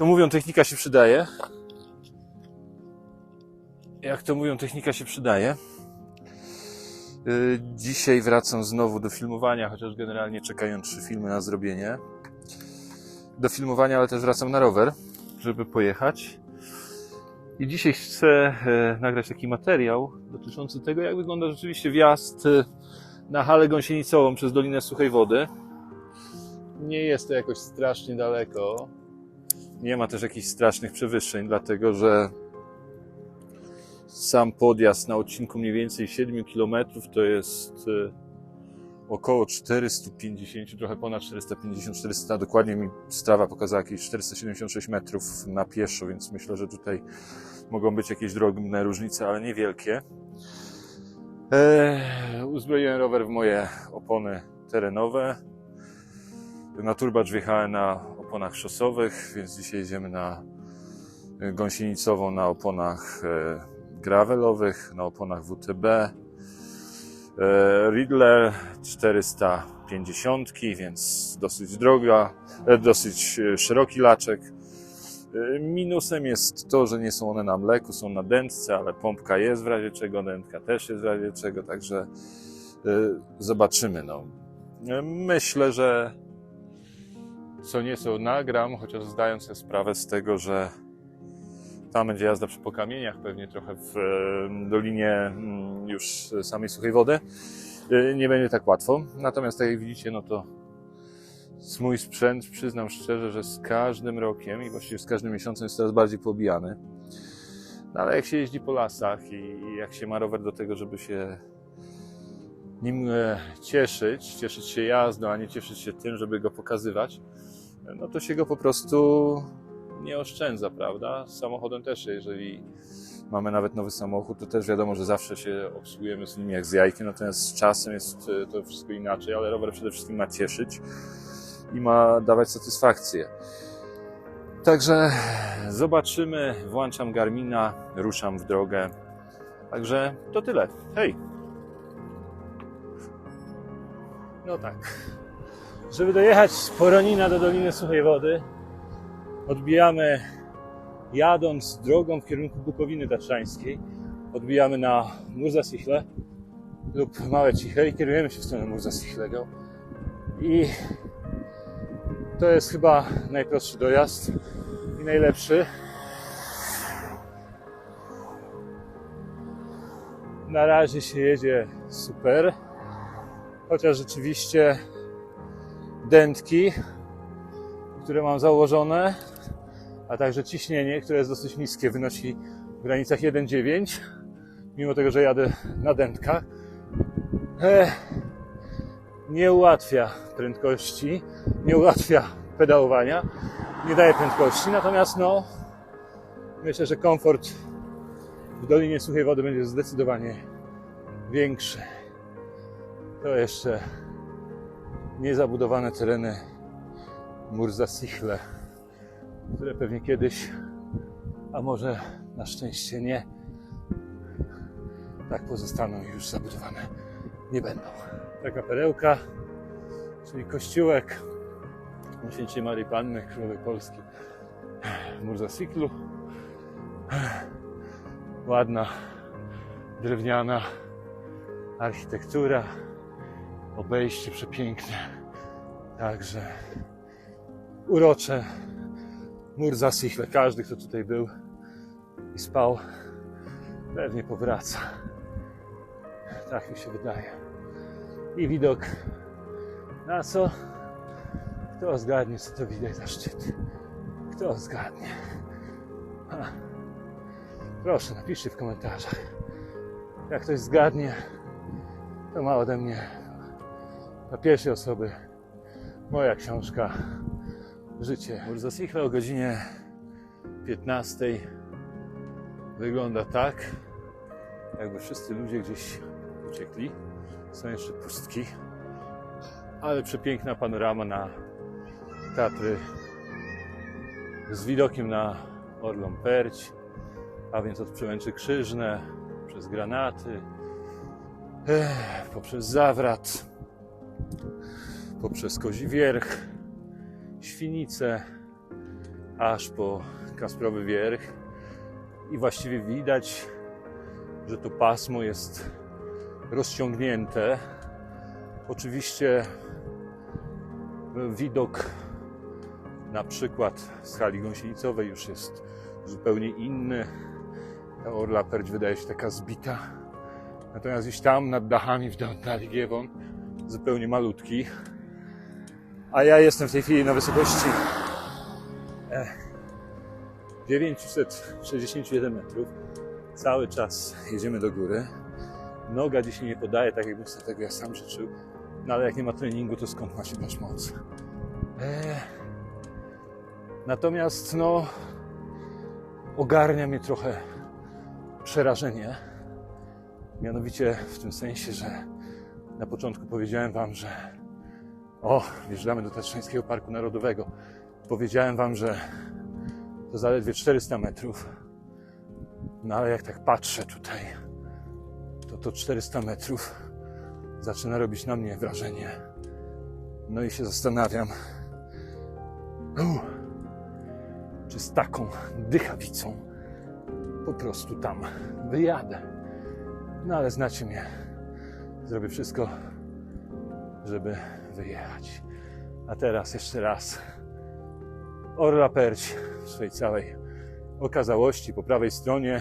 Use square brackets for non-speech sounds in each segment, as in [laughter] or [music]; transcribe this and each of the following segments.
To mówią, technika się przydaje. Jak to mówią, technika się przydaje. Yy, Dzisiaj wracam znowu do filmowania, chociaż generalnie czekają trzy filmy na zrobienie. Do filmowania, ale też wracam na rower, żeby pojechać. I dzisiaj chcę e, nagrać taki materiał dotyczący tego, jak wygląda rzeczywiście wjazd e, na halę gąsienicową przez Dolinę Suchej Wody. Nie jest to jakoś strasznie daleko. Nie ma też jakichś strasznych przewyższeń, dlatego że sam podjazd na odcinku mniej więcej 7 km to jest e, około 450, trochę ponad 450, 400, dokładnie mi strawa pokazała jakieś 476 metrów na pieszo, więc myślę, że tutaj mogą być jakieś drobne różnice, ale niewielkie. Eee, uzbroiłem rower w moje opony terenowe. Na turbacz wjechałem na oponach szosowych, więc dzisiaj jedziemy na gąsienicową na oponach e, gravelowych, na oponach WTB. E, Riddler 450, więc dosyć droga, e, dosyć e, szeroki laczek. E, Minusem jest to, że nie są one na mleku, są na dętce, ale pompka jest w razie czego, dętka też jest w razie czego, także e, zobaczymy. No. E, Myślę, że co nieco nagram, chociaż zdając sobie sprawę z tego, że tam będzie jazda przy pokamieniach, pewnie trochę w dolinie mm, już samej suchej wody. E, Nie będzie tak łatwo. Natomiast tak jak widzicie, no to mój sprzęt, przyznam szczerze, że z każdym rokiem i właściwie z każdym miesiącem jest coraz bardziej pobijany. No ale jak się jeździ po lasach i i jak się ma rower do tego, żeby się nim e, cieszyć, cieszyć się jazdą, a nie cieszyć się tym, żeby go pokazywać, no to się go po prostu nie oszczędza, prawda? Z samochodem też, jeżeli mamy nawet nowy samochód, to też wiadomo, że zawsze się obsługujemy z nim jak z jajkiem, natomiast z czasem jest e, to wszystko inaczej, ale rower przede wszystkim ma cieszyć i ma dawać satysfakcję. Także zobaczymy, włączam Garmina, ruszam w drogę. Także to tyle. Hej! No tak. Żeby dojechać z Poronina do Doliny Suchej Wody, odbijamy jadąc drogą w kierunku Bukowiny Tatrzańskiej, odbijamy na Murzasichle lub Małe Ciche i kierujemy się w stronę Murzasichlego. I to jest chyba najprostszy dojazd i najlepszy. Na razie się jedzie super, chociaż rzeczywiście dętki, które mam założone, a także ciśnienie, które jest dosyć niskie, wynosi w granicach 1,9, mimo tego, że jadę na dętkach. Ech, nie ułatwia prędkości, nie ułatwia pedałowania, nie daje prędkości, natomiast no, myślę, że komfort w Dolinie Suchej Wody będzie zdecydowanie większy. To jeszcze niezabudowane tereny Murzasichle, które pewnie kiedyś, a może na szczęście nie, tak pozostaną już zabudowane nie będą. Taka perełka, czyli kościółek Świętej Marii Panny Królowej Polski w Murzasiclu. Ładna, drewniana architektura, obejście przepiękne. Także urocze Murzasichle. Każdy, kto tutaj był i spał, pewnie powraca. Tak mi się wydaje. I widok na co? Kto zgadnie, co to widać za szczyt? Kto zgadnie? Ha. Proszę, napiszcie w komentarzach. Jak ktoś zgadnie, to ma ode mnie dla pierwszej osoby. Moja książka. Życie. Murzasichle o godzinie 15 wygląda tak, jakby wszyscy ludzie gdzieś uciekli. Są jeszcze pustki, ale przepiękna panorama na Tatry z widokiem na Orlą Perć, a więc od Przełęczy Krzyżne, przez Granaty, eh, poprzez Zawrat, poprzez Kozi Wierch, Świnice, aż po Kasprowy Wierch i właściwie widać, że to pasmo jest rozciągnięte. Oczywiście widok na przykład z hali gąsienicowej już jest zupełnie inny. Ta Orla Perć wydaje się taka zbita. Natomiast gdzieś tam nad dachami w oddali Giewon zupełnie malutki. A ja jestem w tej chwili na wysokości e, 961 metrów. Cały czas jedziemy do góry. Noga dzisiaj nie podaje tak, jakbym sobie tego ja sam życzył. No ale jak nie ma treningu, to skąd ma się brać moc? E, natomiast no ogarnia mnie trochę przerażenie. Mianowicie w tym sensie, że na początku powiedziałem Wam, że o, wjeżdżamy do Tatrzańskiego Parku Narodowego. Powiedziałem Wam, że to zaledwie 400 metrów. No ale jak tak patrzę tutaj, to to 400 metrów zaczyna robić na mnie wrażenie. No i się zastanawiam, u, czy z taką dychawicą po prostu tam wyjadę. No ale znacie mnie. Zrobię wszystko, żeby wyjechać. A teraz jeszcze raz. Orla Perć w swojej całej okazałości po prawej stronie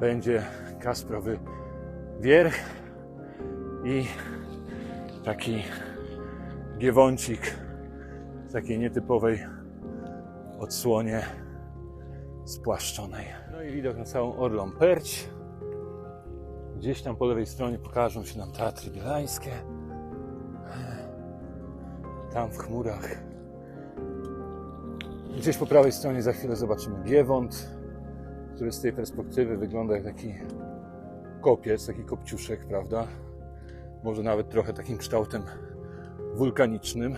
będzie Kasprowy Wierch i taki giewącik w takiej nietypowej odsłonie spłaszczonej. No i widok na całą Orlą Perć. Gdzieś tam po lewej stronie pokażą się nam Tatry Bielańskie. Tam w chmurach. Gdzieś po prawej stronie za chwilę zobaczymy Giewont, który z tej perspektywy wygląda jak taki kopiec, taki kopciuszek, prawda? Może nawet trochę takim kształtem wulkanicznym.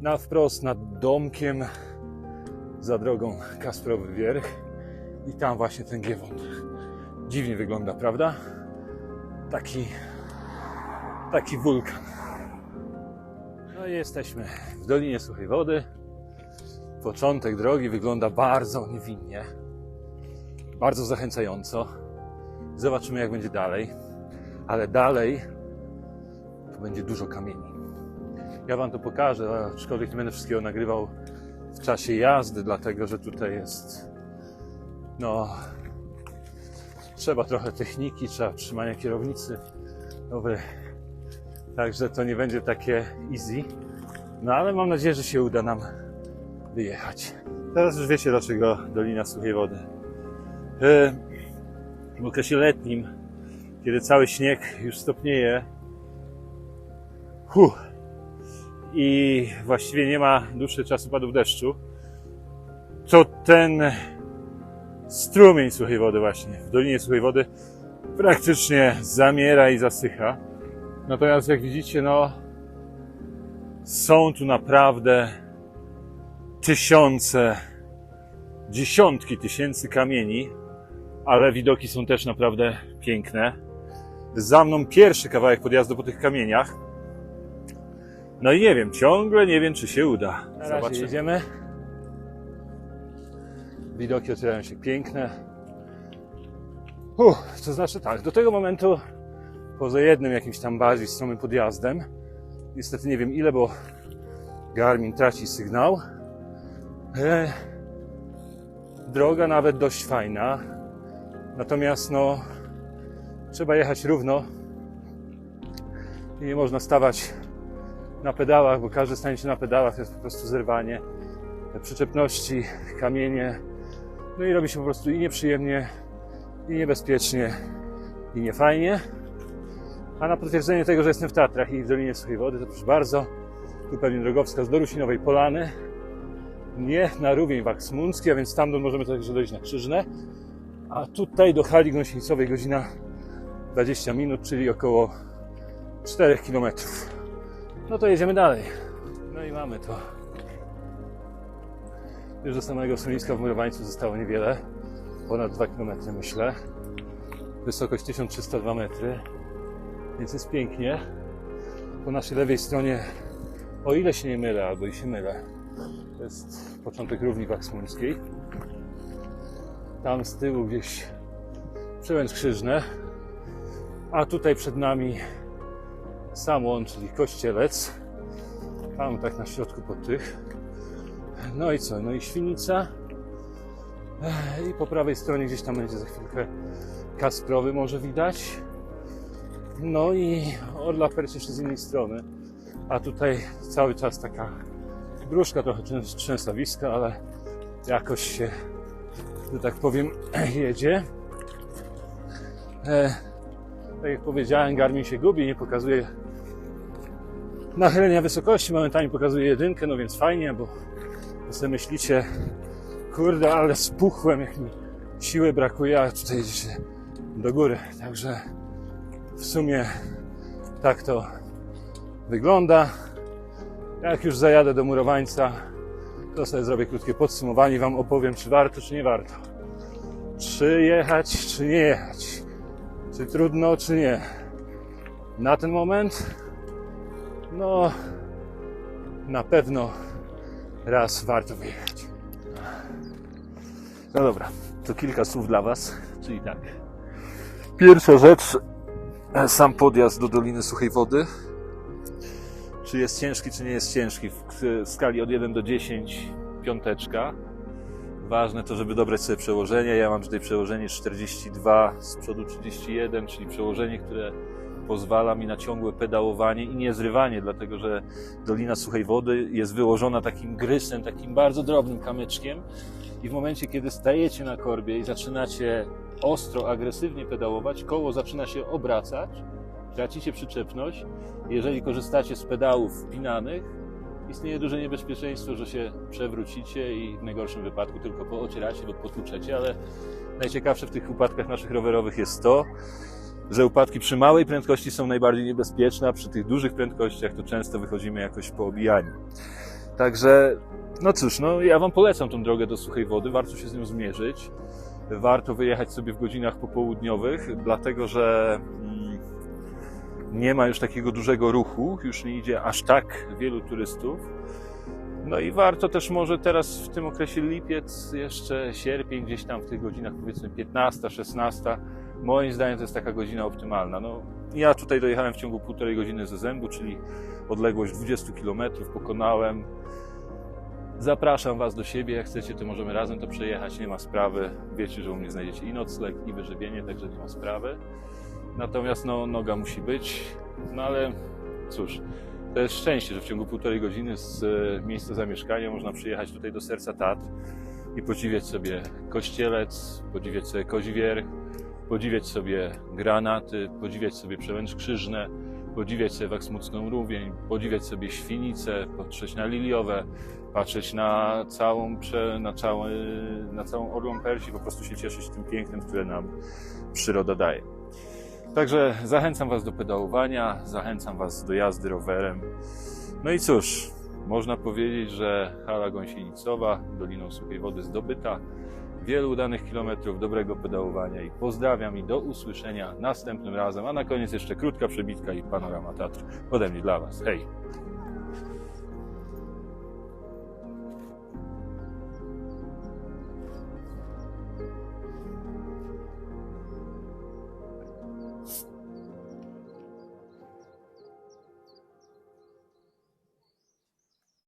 Na wprost nad domkiem za drogą Kasprowy Wierch i tam właśnie ten Giewont. Dziwnie wygląda, prawda? Taki taki wulkan. No i jesteśmy w Dolinie Suchej Wody. Początek drogi wygląda bardzo niewinnie, bardzo zachęcająco. Zobaczymy, jak będzie dalej, ale dalej to będzie dużo kamieni. Ja Wam to pokażę, aczkolwiek nie będę wszystkiego nagrywał w czasie jazdy, dlatego że tutaj jest no trzeba trochę techniki, trzeba trzymania kierownicy. Dobry. Także to nie będzie takie easy. No ale mam nadzieję, że się uda nam wyjechać. Teraz już wiecie dlaczego Dolina Suchej Wody. E, W okresie letnim, kiedy cały śnieg już stopnieje huh, i właściwie nie ma dłuższych czasu padów deszczu, to ten strumień suchej wody właśnie w Dolinie Suchej Wody praktycznie zamiera i zasycha. Natomiast jak widzicie, no są tu naprawdę tysiące, dziesiątki tysięcy kamieni, ale widoki są też naprawdę piękne. Za mną pierwszy kawałek podjazdu po tych kamieniach. No i nie wiem, ciągle nie wiem, czy się uda. Zobaczymy. jedziemy. Widoki otwierają się piękne. Uff, to znaczy tak, do tego momentu, poza jednym jakimś tam bardziej stromym podjazdem, niestety nie wiem ile, bo Garmin traci sygnał. E, droga nawet dość fajna. Natomiast no, trzeba jechać równo i nie można stawać na pedałach, bo każde staniecie na pedałach to jest po prostu zerwanie przyczepności, kamienie. No i robi się po prostu i nieprzyjemnie, i niebezpiecznie, i niefajnie. A na potwierdzenie tego, że jestem w Tatrach i w Dolinie Suchej Wody, to proszę bardzo, tu pewnie drogowskaz do Rusinowej Polany, nie na Rówień Waksmuncki, a więc stamtąd możemy także dojść na Krzyżne, a tutaj do hali gąsienicowej godzina 20 minut, czyli około 4 km. No to jedziemy dalej. No i mamy to. Już do samego schroniska w Murowańcu zostało niewiele. Ponad 2 km myślę. Wysokość 1302 metry. Więc jest pięknie. Po naszej lewej stronie, o ile się nie mylę, albo i się mylę, To jest początek równi Waksmuńskiej. Tam z tyłu gdzieś Przełęcz Krzyżne. A tutaj przed nami Samłon, czyli Kościelec. Tam tak na środku po tych. No i co? No i Świnica. I po prawej stronie gdzieś tam będzie za chwilkę Kasprowy może widać. No i Orla Perć jeszcze z innej strony. A tutaj cały czas taka gruszka, trochę trzęs- trzęsawiska, ale jakoś się, że tak powiem, [clears throat] jedzie. E, tak jak powiedziałem, Garmin się gubi, nie pokazuje nachylenia wysokości, momentami pokazuje jedynkę, no więc fajnie, bo sobie myślicie, kurde, ale spuchłem, jak mi siły brakuje, a tutaj się do góry. Także w sumie tak to wygląda. Jak już zajadę do murowańca, to sobie zrobię krótkie podsumowanie i Wam opowiem, czy warto, czy nie warto. Czy jechać, czy nie jechać. Czy trudno, czy nie. Na ten moment, no, na pewno raz warto wyjechać. No dobra, to kilka słów dla Was, czyli tak. Pierwsza rzecz, sam podjazd do Doliny Suchej Wody. Czy jest ciężki, czy nie jest ciężki? W skali od 1 do 10, piąteczka. Ważne to, żeby dobrać sobie przełożenie. Ja mam tutaj przełożenie 42, z przodu 31, czyli przełożenie, które pozwala mi na ciągłe pedałowanie i nie zrywanie, dlatego że Dolina Suchej Wody jest wyłożona takim grysem, takim bardzo drobnym kamyczkiem i w momencie, kiedy stajecie na korbie i zaczynacie ostro, agresywnie pedałować, koło zaczyna się obracać, tracicie przyczepność. Jeżeli korzystacie z pedałów wpinanych, istnieje duże niebezpieczeństwo, że się przewrócicie i w najgorszym wypadku tylko poocieracie lub potłuczecie, ale najciekawsze w tych upadkach naszych rowerowych jest to, że upadki przy małej prędkości są najbardziej niebezpieczne, a przy tych dużych prędkościach to często wychodzimy jakoś poobijani. Także, no cóż, no ja Wam polecam tą drogę do suchej wody, warto się z nią zmierzyć. Warto wyjechać sobie w godzinach popołudniowych, dlatego że mm, nie ma już takiego dużego ruchu, już nie idzie aż tak wielu turystów. No i warto też może teraz w tym okresie lipiec, jeszcze sierpień, gdzieś tam w tych godzinach powiedzmy 15, 16, moim zdaniem to jest taka godzina optymalna. No, ja tutaj dojechałem w ciągu półtorej godziny ze zębu, czyli odległość 20 km pokonałem. Zapraszam Was do siebie, jak chcecie, to możemy razem to przejechać, nie ma sprawy. Wiecie, że u mnie znajdziecie i nocleg, i wyżywienie, także nie ma sprawy. Natomiast no, noga musi być, no ale cóż, to jest szczęście, że w ciągu półtorej godziny z e, miejsca zamieszkania można przyjechać tutaj do serca Tatr i podziwiać sobie Kościelec, podziwiać sobie Koźwierch, podziwiać sobie granaty, podziwiać sobie przełęcz krzyżne, podziwiać sobie Waksmucką Rówień, podziwiać sobie Świnicę, patrzeć na Liliowe, patrzeć na całą, na, cały, na całą Orlą Persji, po prostu się cieszyć tym pięknem, które nam przyroda daje. Także zachęcam Was do pedałowania, zachęcam Was do jazdy rowerem. No i cóż, można powiedzieć, że hala gąsienicowa, Doliną Suchej Wody zdobyta. Wielu udanych kilometrów, dobrego pedałowania i pozdrawiam i do usłyszenia następnym razem. A na koniec jeszcze krótka przebitka i panorama Tatr ode mnie dla Was. Hej!